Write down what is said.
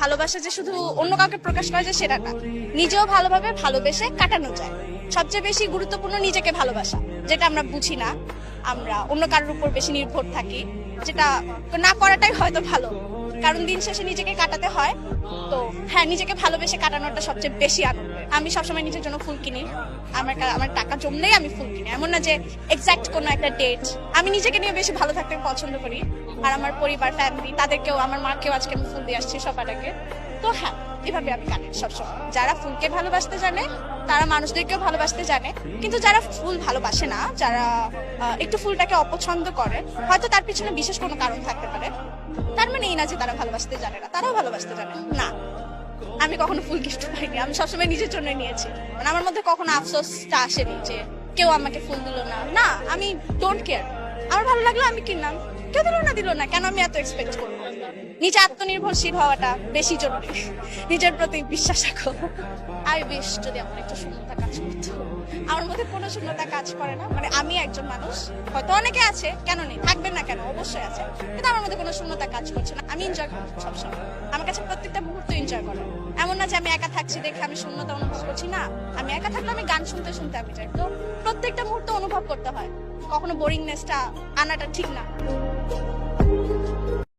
ভালোবাসা যে শুধু অন্য কাউকে প্রকাশ করা যায় সেটা না। নিজেও ভালোভাবে ভালোবেসে কাটানো যায়। সবচেয়ে বেশি গুরুত্বপূর্ণ নিজেকে ভালোবাসা, যেটা আমরা বুঝি না। আমরা অন্য কারোর উপর বেশি নির্ভর থাকি, যেটা না করাটাই হয়তো ভালো। কারণ দিন শেষে নিজেকে কাটাতে হয়। তো হ্যাঁ নিজেকে ভালোবেসে কাটানোটা সবচেয়ে বেশি আনন্দ। আমি সবসময় নিজের জন্য ফুল কিনি। আমার আমার টাকা জমলেই আমি ফুল কিনি। এমন না যে এক্সাক্ট কোনো একটা ডেট আমি নিজেকে নিয়ে বেশি ভালো থাকতে পছন্দ করি। আর আমার পরিবার ফ্যামিলি তাদেরকেও, আমার মাকেও আজকে আমি ফুল দিয়ে আসছি সবাটাকে তো হ্যাঁ এভাবে আমি কাটি সবসময়। যারা ফুলকে ভালোবাসতে জানে, তারা মানুষদেরকেও ভালোবাসতে জানে। কিন্তু যারা ফুল ভালোবাসে না, যারা একটু ফুলটাকে অপছন্দ করে, হয়তো তার পিছনে বিশেষ কোনো কারণ থাকতে পারে। তার মানে এই না যে তারা ভালোবাসতে জানে না, তারাও ভালোবাসতে জানে। না, আমি কখনো ফুল গিফট পাইনি। আমি সবসময় নিজের জন্য নিয়েছি। মানে আমার মধ্যে কখনো আফসোসটা আসেনি যে কেউ আমাকে ফুল দিল না। না, আমি ডোন্ট কেয়ার আমার ভালো লাগল আমি কিনলাম। কেউ দিল না দিল না। কেন আমি এত এক্সপেক্ট করব? নিজে আত্মনির্ভরশীল হওয়াটা বেশি জরুরি। নিজের প্রতি বিশ্বাস রাখো। আই বেশ, যদি আমার একটু শূন্যতা কাজ করতো। আমার মধ্যে কোনো শূন্যতা কাজ করে না। মানে আমি একজন মানুষ। হয়তো অনেকে আছে, কেন নেই? থাকবেন না কেন? অবশ্যই আছে। কিন্তু আমার মধ্যে কোনো শূন্যতা কাজ করছে না। আমি এনজয় করছি সবসময়। আমার কাছে প্রত্যেকটা মুহূর্ত এনজয় করে। এমন না যে আমি একা থাকছি দেখে আমি শূন্যতা অনুভব করছি, না। আমি একা থাকলে আমি গান শুনতে শুনতে আমি যাই। তো প্রত্যেকটা মুহূর্ত অনুভব করতে হয়। কখনো বোরিংনেসটা আনাটা ঠিক না।